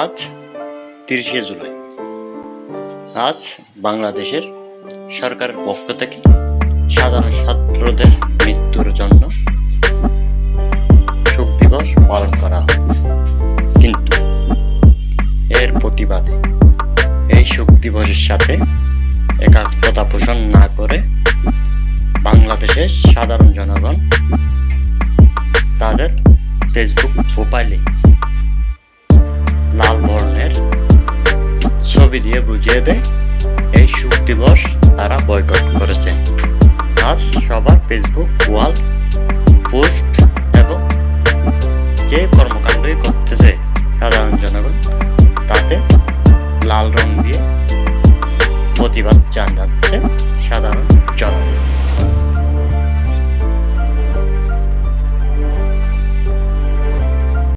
আজ তিরিশে জুলাই। আজ বাংলাদেশের সরকারের পক্ষ থেকে সাধারণ ছাত্রদের মৃত্যুর জন্য শোক দিবস পালন করা হয়। কিন্তু এর প্রতিবাদে এই শোক দিবসের সাথে একাত্মতা পোষণ না করে বাংলাদেশের সাধারণ জনগণ তাদের ফেসবুক প্রোফাইলে ছবি দিয়ে বুঝিয়ে দেয়, এই শুক দিবস তারা বয়কট করেছে। আজ সবার ফেসবুক ওয়াল পোস্ট এবং যে কর্মকাণ্ডই করতেছে সাধারণ জনগণ, তাতে লাল রং দিয়ে প্রতিবাদ জানাচ্ছে